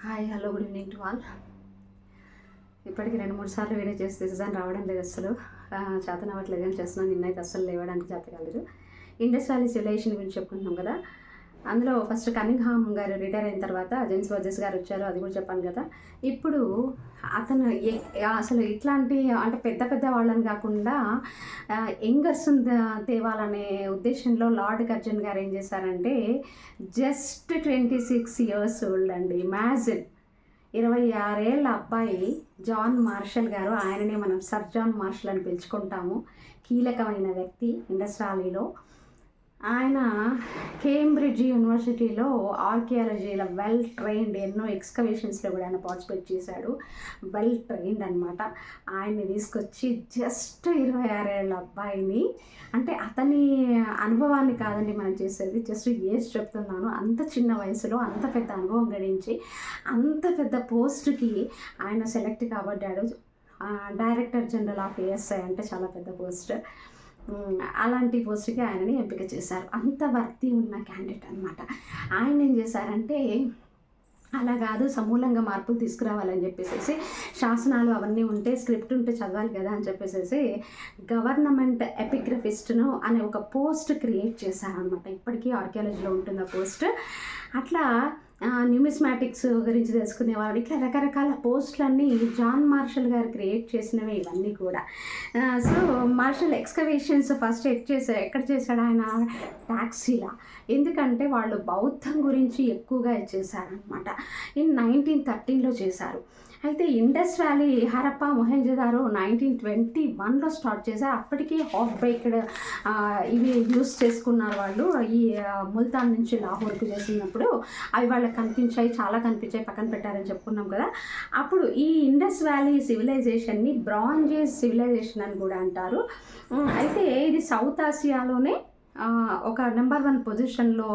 Hi hello good evening to all. ఇప్పటికి రెండు మూడు సార్లు వీడియో చేసి డిజైన్ రావడం లేదు అసలు చేతనవ్వట్లేదు చేతన అని చేస్తున్నాను. నిన్నైతే అస్సలు లేవడానికి చేత కాలేదు ఇండస్ వ్యాలీ సివిలైజేషన్ గురించి చెప్పుకుంటున్నాం కదా. అందులో ఫస్ట్ కనింగ్హామ్ గారు రిటైర్ అయిన తర్వాత జెన్స్ వర్జెస్ గారు వచ్చారు అది కూడా చెప్పాను కదా. ఇప్పుడు అతను అసలు ఇట్లాంటి అంటే పెద్ద పెద్ద వాళ్ళని కాకుండా యంగర్స్ తేవాలనే ఉద్దేశంలో లార్డ్ కర్జన్ గారు ఏం చేశారంటే just twenty six years old అండి. ఇమాజిన్ ఇరవై ఆరేళ్ళ అబ్బాయి జాన్ మార్షల్ గారు ఆయననే మనం సర్ జాన్ మార్షల్ అని పిలుచుకుంటాము. కీలకమైన వ్యక్తి ఇండస్ట్రాలీలో. ఆయన కేంబ్రిడ్జ్ యూనివర్సిటీలో ఆర్కియాలజీలో వెల్ ట్రైన్డ్ ఎన్నో ఎక్స్కవేషన్స్లో కూడా ఆయన పార్టిసిపేట్ చేశాడు. వెల్ ట్రైన్డ్ అనమాట ఆయన్ని తీసుకొచ్చి జస్ట్ ఇరవై ఆరేళ్ళ అబ్బాయిని అంటే అతని అనుభవాన్ని కాదండి మనం చేసేది జస్ట్ ఏజ్ చెప్తున్నాను. అంత చిన్న వయసులో అంత పెద్ద అనుభవం గడించి అంత పెద్ద పోస్ట్కి ఆయన సెలెక్ట్ కాబడ్డాడు. డైరెక్టర్ జనరల్ ఆఫ్ ఏఎస్ఐ అంటే చాలా పెద్ద పోస్ట్. అలాంటి పోస్ట్కి ఆయనని ఎంపిక చేశారు. అంత వర్తి ఉన్న క్యాండిడేట్ అనమాట ఆయన ఏం చేశారంటే అలా కాదు సమూలంగా మార్పులు తీసుకురావాలని చెప్పేసి శాసనాలు అవన్నీ ఉంటే స్క్రిప్ట్ ఉంటే చదవాలి కదా అని చెప్పేసి గవర్నమెంట్ ఎపిగ్రఫిస్ట్ను అనే ఒక పోస్ట్ క్రియేట్ చేశారనమాట ఇప్పటికీ ఆర్కియాలజీలో ఉంటుంది ఆ పోస్ట్. అట్లా న్యూమిస్మాటిక్స్ గురించి తెలుసుకునేవాడు ఇట్లా రకరకాల పోస్టులన్నీ జాన్ మార్షల్ గారు క్రియేట్ చేసినవి ఇవన్నీ కూడా. సో మార్షల్ ఎక్స్కవేషన్స్ ఫస్ట్ ఎక్ చేశారు ఎక్కడ చేశాడు ఆయన? టాక్సీలా ఎందుకంటే వాళ్ళు బౌద్ధం గురించి ఎక్కువగా చేశారనమాట ఇన్ నైన్టీన్ థర్టీన్లో చేశారు. అయితే Indus valley Harappa Mohenjodaro nineteen twenty వన్లో స్టార్ట్ చేశారు. అప్పటికే హాఫ్ బైక్డ్ ఇవి యూస్ చేసుకున్నారు వాళ్ళు. ఈ ముల్తాన్ నుంచి లాహోర్కు చేసినప్పుడు అవి వాళ్ళకి కనిపించాయి చాలా కనిపించాయి పక్కన పెట్టారని చెప్పుకున్నాం కదా. అప్పుడు ఈ ఇండస్ వ్యాలీ సివిలైజేషన్ని బ్రాంజేజ్ సివిలైజేషన్ అని కూడా అంటారు. అయితే ఇది సౌత్ ఆసియాలోనే ఒక నెంబర్ వన్ పొజిషన్లో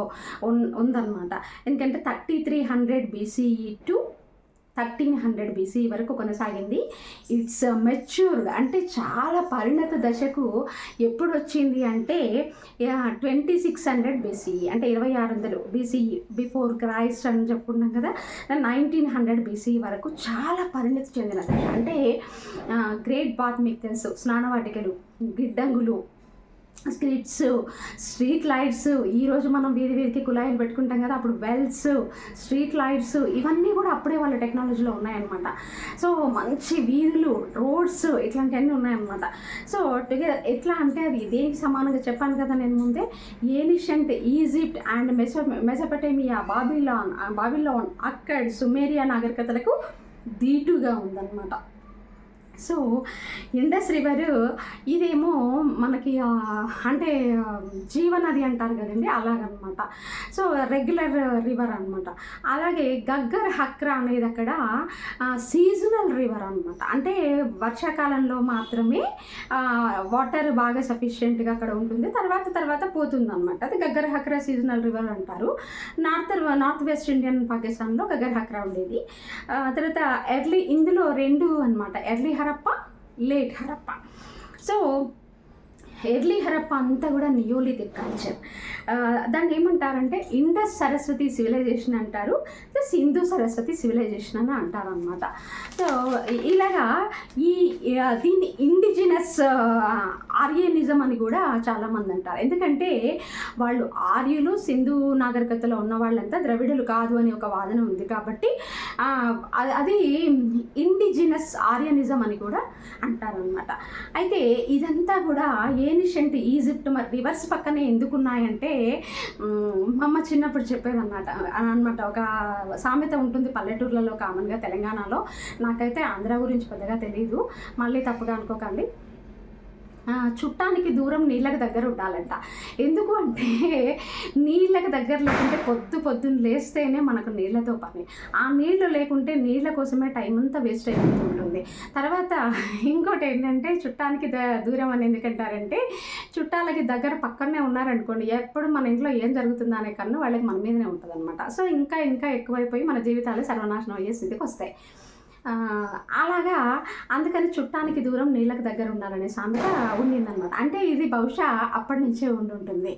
ఉన్ ఉందన్నమాట. ఎందుకంటే thirty three hundred BCE to thirteen hundred BC వరకు కొనసాగింది. ఇట్స్ మెచ్యూర్డ్ అంటే చాలా పరిణత దశకు ఎప్పుడు వచ్చింది అంటే ట్వంటీ సిక్స్ హండ్రెడ్ బీసీ అంటే ఇరవై ఆరు వందలు బీసీ బిఫోర్ క్రైస్ట్ అని చెప్పుకున్నాం కదా నైన్టీన్ హండ్రెడ్ బీసీ వరకు చాలా పరిణతి చెందిన దశ అంటే గ్రేట్ బాత్ మీకు తెలుసు స్నానవాటికలు గిడ్డంగులు స్క్రిట్స్ స్ట్రీట్ లైట్స్ ఈరోజు మనం వీధి వీధికి కుళాయిలు పెట్టుకుంటాం కదా అప్పుడు వెల్స్ స్ట్రీట్ లైట్స్ ఇవన్నీ కూడా అప్పుడే వాళ్ళ టెక్నాలజీలో ఉన్నాయన్నమాట. సో మంచి వీధులు రోడ్స్ ఇట్లాంటివన్నీ ఉన్నాయన్నమాట. సో టుగెదర్ ఎట్లా అంటే అది దేనికి సమానంగా చెప్పాను కదా నేను ముందే ancient Egypt and meso Mesopotamia Babylon Babylon Akkad Sumeria నాగరికతలకు దీటుగా ఉందన్నమాట. సో ఇండస్ రివర్ ఇదేమో మనకి అంటే జీవనది అంటారు కదండి అలాగనమాట. సో రెగ్యులర్ రివర్ అనమాట అలాగే గగ్గర్ హక్రా అనేది అక్కడ సీజనల్ రివర్ అనమాట అంటే వర్షాకాలంలో మాత్రమే వాటర్ బాగా సఫిషియెంట్గా అక్కడ ఉంటుంది. తర్వాత తర్వాత పోతుంది అనమాట అది గగ్గర్ హక్రా సీజనల్ రివర్ అంటారు. నార్త్ నార్త్ వెస్ట్ ఇండియన్ పాకిస్తాన్లో గగ్గర్ హక్రా ఉండేది. తర్వాత ఎర్లీ ఇందులో రెండు అనమాట early Harappa late Harappa. So early Harappa అంతా కూడా నియోలిథిక్ కల్చర్. దాన్ని ఏమంటారంటే ఇండస్ సరస్వతి సివిలైజేషన్ అంటారు ప్లస్ హిందూ సరస్వతి సివిలైజేషన్ అని అంటారు అనమాట సో ఇలాగా ఈ దీన్ని ఇండిజినస్ ఆర్యనిజం అని కూడా చాలామంది అంటారు. ఎందుకంటే వాళ్ళు ఆర్యులు సింధు నాగరికతలో ఉన్న వాళ్ళంతా ద్రవిడులు కాదు అని ఒక వాదన ఉంది కాబట్టి అది ఇండిజినస్ ఆర్యనిజం అని కూడా అంటారనమాట అయితే ఇదంతా కూడా ఏనిషెంట్ ఈజిప్ట్ మరి రివర్స్ పక్కనే ఎందుకున్నాయంటే మా అమ్మ చిన్నప్పుడు చెప్పేదన్నమాట. అనమాట ఒక సామెత ఉంటుంది పల్లెటూర్లలో కామన్గా తెలంగాణలో. నాకైతే ఆంధ్ర గురించి పెద్దగా తెలియదు మళ్ళీ తప్పుగా అనుకోకండి. చుట్టానికి దూరం నీళ్ళకి దగ్గర ఉండాలంట. ఎందుకు అంటే నీళ్ళకి దగ్గర లేకుంటే పొద్దు పొద్దున్న లేస్తేనే మనకు నీళ్ళతో పని. ఆ నీళ్ళు లేకుంటే నీళ్ళ కోసమే టైం అంతా వేస్ట్ అయిపోతూ ఉంటుంది. తర్వాత ఇంకోటి ఏంటంటే చుట్టానికి ద- దూరం అని ఎందుకంటారంటే చుట్టాలకి దగ్గర పక్కనే ఉన్నారనుకోండి ఎప్పుడు మన ఇంట్లో ఏం జరుగుతుందో అనే కన్ను వాళ్ళకి మన మీదనే ఉంటుంది అనమాట సో ఇంకా ఇంకా ఎక్కువైపోయి మన జీవితాలు సర్వనాశనం అయ్యే స్థితికి వస్తాయి. అలాగా అందుకని చుట్టానికి దూరం నీళ్ళకి దగ్గర ఉండాలనే సామెత ఉండిందనమాట అంటే ఇది బహుశా అప్పటి నుంచే ఉండి ఉంటుంది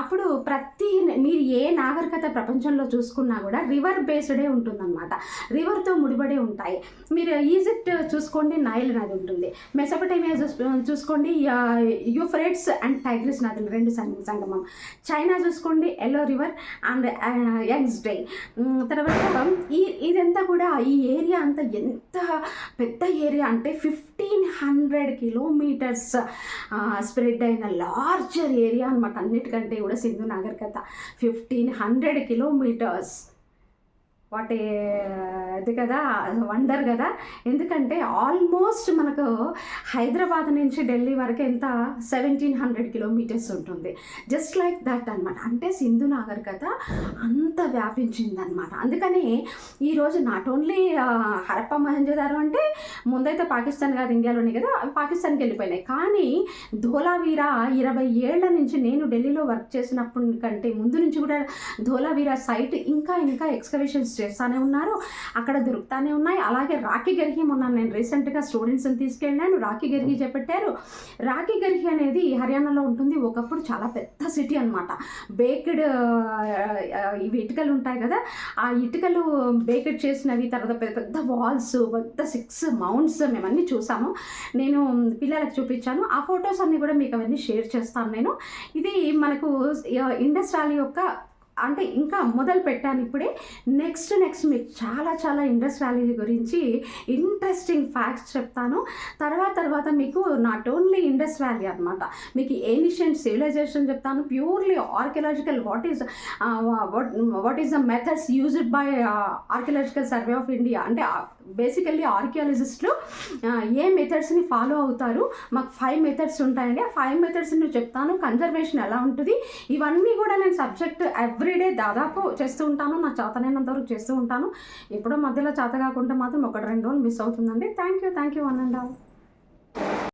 అప్పుడు ప్రతి మీరు ఏ నాగరికత ప్రపంచంలో చూసుకున్నా కూడా రివర్ బేస్డే ఉంటుందన్నమాట. రివర్తో ముడిపడి ఉంటాయి. మీరు ఈజిప్ట్ చూసుకోండి నైల్ నది ఉంటుంది. మెసపటేమియా చూసుకోండి యూఫ్రేట్స్ అండ్ టైగ్రిస్ నదులు రెండు సంగమం. చైనా చూసుకోండి yellow river and Yangtze. తర్వాత ఈ ఇదంతా కూడా ఈ ఏరియా అంతా ఎంత పెద్ద ఏరియా అంటే ఫిఫ్టీన్ హండ్రెడ్ కిలోమీటర్స్ స్ప్రెడ్ అయిన లార్జర్ ఏరియా అనమాట అన్నిటికంటే కూడా సింధు నాగరికత ఫిఫ్టీన్ హండ్రెడ్ కిలోమీటర్స్. వాటి ఇది కదా వండర్ కదా. ఎందుకంటే ఆల్మోస్ట్ మనకు హైదరాబాద్ నుంచి ఢిల్లీ వరకు ఎంత? సెవెంటీన్ హండ్రెడ్ కిలోమీటర్స్ ఉంటుంది. జస్ట్ లైక్ దట్ అనమాట అంటే సింధు నాగరికత అంత వ్యాపించింది అనమాట అందుకని ఈరోజు నాట్ ఓన్లీ హరప్ప మహంజోదారో అంటే ముందైతే పాకిస్తాన్ కాదు ఇండియాలోనే కదా అవి పాకిస్తాన్కి వెళ్ళిపోయినాయి. కానీ ధోలావీరా ఇరవై ఏళ్ళ నుంచి నేను ఢిల్లీలో వర్క్ చేసినప్పటి కంటే ముందు నుంచి కూడా ధోలావీరా సైట్ ఇంకా ఇంకా ఎక్స్కవేషన్స్ చేస్తూనే ఉన్నారు. అక్కడ దొరుకుతానే ఉన్నాయి. అలాగే రాఖీ గర్హి మొన్న నేను రీసెంట్గా స్టూడెంట్స్ని తీసుకెళ్ళాను. రాఖీ గర్హి చేపట్టారు. రాఖీ గర్హి అనేది హర్యానాలో ఉంటుంది. ఒకప్పుడు చాలా పెద్ద సిటీ అనమాట బేక్డ్ ఇవి ఇటుకలు ఉంటాయి కదా ఆ ఇటుకలు బేక్డ్ చేసినవి తర్వాత పెద్ద పెద్ద వాల్స్ పెద్ద సిక్స్ మౌంట్స్ మేమన్నీ చూసాము. నేను పిల్లలకు చూపించాను. ఆ ఫొటోస్ అన్నీ కూడా మీకు అవన్నీ షేర్ చేస్తాను నేను. ఇది మనకు ఇండస్ వ్యాలీ యొక్క అంటే ఇంకా మొదలు పెట్టాను ఇప్పుడే. నెక్స్ట్ నెక్స్ట్ మీకు చాలా చాలా ఇండస్ వ్యాలీ గురించి ఇంట్రెస్టింగ్ ఫ్యాక్ట్స్ చెప్తాను. తర్వాత తర్వాత మీకు నాట్ ఓన్లీ ఇండస్ వ్యాలీ అనమాట మీకు ఏనిషియంట్ సివిలైజేషన్ చెప్తాను. Purely archaeological what is what is the methods used by archaeological survey of India. అంటే బేసికల్లీ ఆర్కియాలజిస్టులు ఏ మెథడ్స్ని ఫాలో అవుతారు? మాకు ఫైవ్ మెథడ్స్ ఉంటాయండి. ఆ ఫైవ్ మెథడ్స్ని చెప్తాను. కన్జర్వేషన్ ఎలా ఉంటుంది? ఇవన్నీ కూడా నేను సబ్జెక్ట్ ఎవ్రీడే దాదాపు చేస్తూ ఉంటాను. నా చేతనైనంత వరకు చేస్తూ ఉంటాను. ఎప్పుడో మధ్యలో చేత కాకుండా మాత్రం ఒకటి రెండు రోజులు మిస్ అవుతుందండి. Thank you thank you one and all